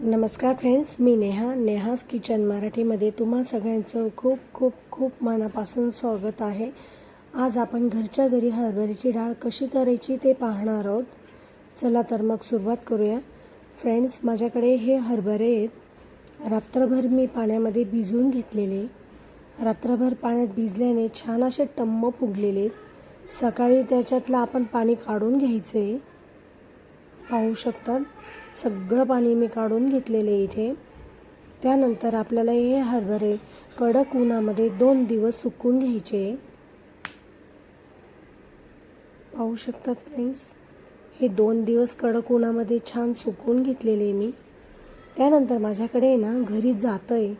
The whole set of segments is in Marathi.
नमस्कार फ्रेंड्स मी नेहा नेहाज किचन मराठीमध्ये तुम्हा सगळ्यांचं खूप खूप खूप मनापासून स्वागत आहे. आज आपण घरच्या घरी हरभऱ्याची डाळ कशी करायची ते पाहणार आहोत. चला तर मग सुरुवात करूया. फ्रेंड्स माझ्याकडे हे हरभरे आहेत. रात्रभर मी पाण्यामध्ये भिजवून घेतलेले. रात्रभर पाण्यात भिजल्याने छान असे टम्म फुगलेले आहेत. सकाळी त्याच्यातलं आपण पाणी काढून घ्यायचं. आहे पाहू शकतात. सगळं पाणी मी काढून घेतलेले इथे. त्यानंतर आपल्याला हे हरभरे कडक उन्हामध्ये दोन दिवस सुकून घ्यायचे. पाहू शकतात फ्रेंड्स हे दोन दिवस कडक उन्हामध्ये छान सुकून घेतलेले मी. त्यानंतर माझ्याकडे ना घरी जातं आहे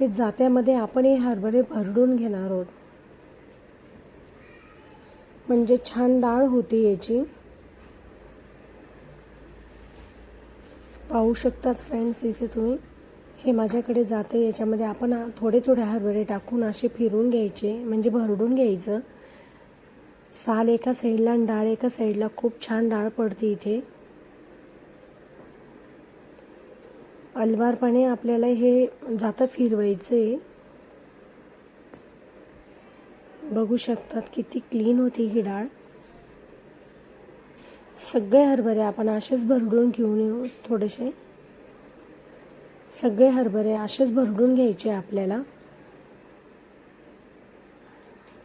ते जात्यामध्ये आपण हे हरभरे भरडून घेणार आहोत. म्हणजे छान डाळ होती याची. पाहू शकतात फ्रेंड्स इथे तुम्ही. हे माझ्याकडे जाते. याच्यामध्ये आपण थोडे थोडे हरभरे टाकून असे फिरून घ्यायचे. म्हणजे भरडून घ्यायचं. साल एका साईडला आणि डाळ एका साईडला खूप छान डाळ पडते इथे. अलवारपणे आपल्याला हे जातं फिरवायचं आहे बघू शकतात किती क्लीन होती ही डाळ. सगळे हरभरे आपण असेच भरडून घेऊन येऊ थोडेसे. सगळे हरभरे असेच भरडून घ्यायचे आपल्याला.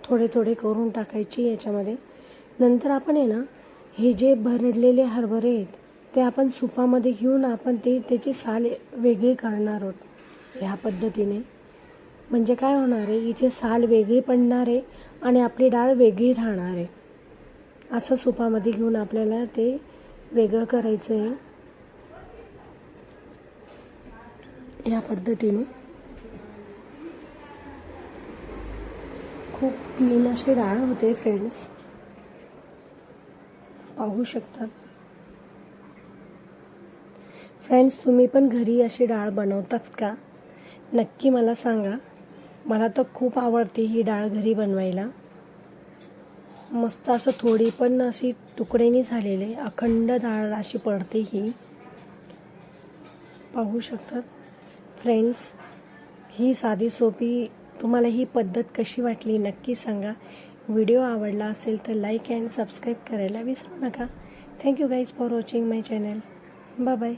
थोडे थोडे करून टाकायचे याच्यामध्ये. नंतर आपण आहे ना हे जे भरडलेले हरभरे आहेत ते आपण सुपामध्ये घेऊन आपण ते त्याची साल वेगळी करणार आहोत ह्या पद्धतीने. म्हणजे काय होणार आहे इथे साल वेगळी पडणार आहे आणि आपली डाळ वेगळी राहणार आहे. असं सुपामध्ये घेऊन आपल्याला ते वेगळं करायचं आहे या पद्धतीने. खूप क्लीन अशी डाळ होते फ्रेंड्स पाहू शकतात फ्रेंड्स तुम्ही पण घरी अशी डाळ बनवतात का? नक्की मला सांगा. मला तर खूप आवडते ही डाळ घरी बनवायला. मस्त असं थोडी पण अशी तुकडेनी झालेले अखंड डाळ अशी पडते ही. पाहू शकतात. फ्रेंड्स ही साधी सोपी तुम्हाला ही पद्धत कशी वाटली नक्की सांगा. व्हिडिओ आवडला असेल तर लाईक अँड सबस्क्राईब करायला विसरू नका. Thank you guys for watching my channel bye bye